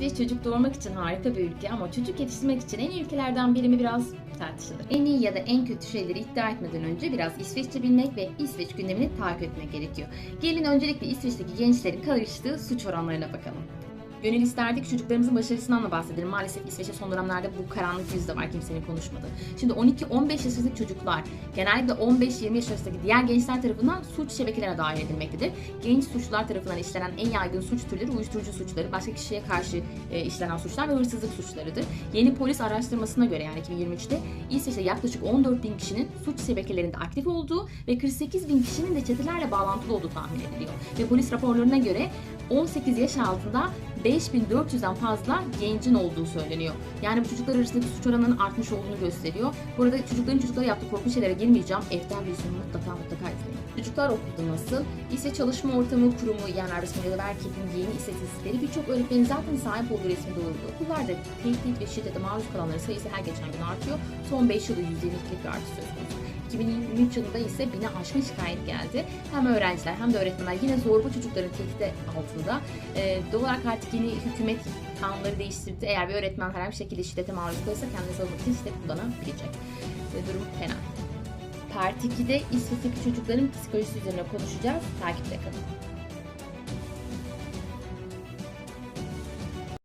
İsveç çocuk doğurmak için harika bir ülke ama çocuk yetiştirmek için en iyi ülkelerden biri mi biraz tartışılır. En iyi ya da en kötü şeyleri iddia etmeden önce biraz İsveççe bilmek ve İsveç gündemini takip etmek gerekiyor. Gelin öncelikle İsveç'teki gençlerin karıştığı suç oranlarına bakalım. Gönül isterdik çocuklarımızın başarısından da bahsedelim. Maalesef İsveç'te son dönemlerde bu karanlık yüzde var kimsenin konuşmadığı. Şimdi 12-15 yaşındaki çocuklar genellikle 15-20 yaş arasındaki diğer gençler tarafından suç şebekelerine dahil edilmektedir. Genç suçlular tarafından işlenen en yaygın suç türleri uyuşturucu suçları, başka kişiye karşı e, işlenen suçlar ve hırsızlık suçlarıdır. Yeni polis araştırmasına göre yani 2023'te İsveç'te yaklaşık 14 bin kişinin suç şebekelerinde aktif olduğu ve 48 bin kişinin de çetelerle bağlantılı olduğu tahmin ediliyor. Ve polis raporlarına göre 18 yaş altında 5400'den fazla gencin olduğu söyleniyor. Yani bu çocuklar arasındaki suç oranının artmış olduğunu gösteriyor. Bu arada çocukların çocuklara yaptığı korkunç şeylere girmeyeceğim. Evden büyüsün mutlaka mutlaka izleyin. Çocuklar okulda nasıl? İşte çalışma ortamı, kurumu, yani Arbetsmiljö'de Verket'in yeni istatistikleri birçok öğretmenin zaten sahip olduğu resmi doğruluyor. Okullarda tehdit ve şiddete maruz kalanların sayısı her geçen gün artıyor. Son 5 yılda %22'lik bir artış söz konusu. 2023 yılında ise bine aşkın şikayet geldi. Hem öğrenciler hem de öğretmenler yine zorba çocukların tehdit altında. Ee, doğal olarak artık yeni hükümet kanunları değiştirdi. Eğer bir öğretmen herhangi bir şekilde şiddete maruz kalırsa kendini savunmak için şiddet kullanabilecek. Ve durum fena. Part 2'de İsveç'teki çocukların psikolojisi üzerine konuşacağız. Takipte kalın.